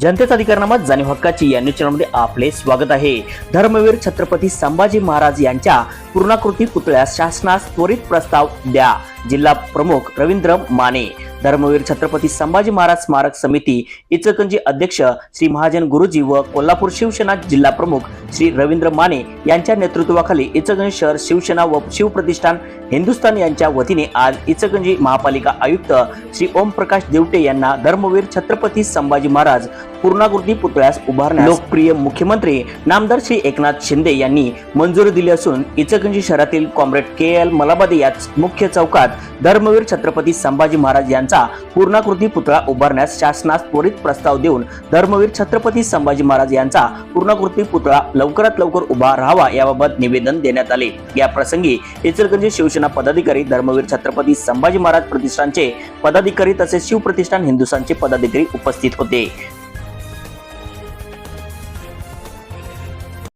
जनतेचा अधिकारनामा जाणीव हक्काची या न्यूज चॅनलमध्ये आपले स्वागत आहे. धर्मवीर छत्रपती संभाजी महाराज यांच्या पूर्णाकृती पुतळ्यास शासनास त्वरित प्रस्ताव द्या. जिल्हा प्रमुख रवींद्र माने धर्मवीर छत्रपती संभाजी महाराज स्मारक समिती इचलकरंजी अध्यक्ष श्री महाजन गुरुजी व कोल्हापूर शिवसेना जिल्हा प्रमुख श्री रवींद्र माने यांच्या नेतृत्वाखाली इचलकरंजी शहर शिवसेना व शिवप्रतिष्ठान हिंदुस्थान यांच्या वतीने आज इचलकरंजी महापालिका आयुक्त श्री ओमप्रकाश देवटे यांना धर्मवीर छत्रपती संभाजी महाराज पूर्णाकृती पुतळ्यास उभारण्यास लोकप्रिय मुख्यमंत्री नामदार श्री एकनाथ शिंदे यांनी मंजुरी दिली असून इचलकरंजी शहरातील कॉम्रेड के एल मलाबादे या मुख्य चौकात धर्मवीर छत्रपती संभाजी महाराज यांचा पूर्णाकृती पुतळा उभारण्यास शासनास त्वरित प्रस्ताव देऊन धर्मवीर छत्रपती संभाजी महाराज यांचा पूर्णाकृती पुतळा लवकरात लवकर उभा राहावा याबाबत निवेदन देण्यात आले. या प्रसंगी इचलकरंजी शिवसेना पदाधिकारी धर्मवीर छत्रपती संभाजी महाराज प्रतिष्ठानचे पदाधिकारी तसेच शिवप्रतिष्ठान हिंदुस्थानचे पदाधिकारी उपस्थित होते.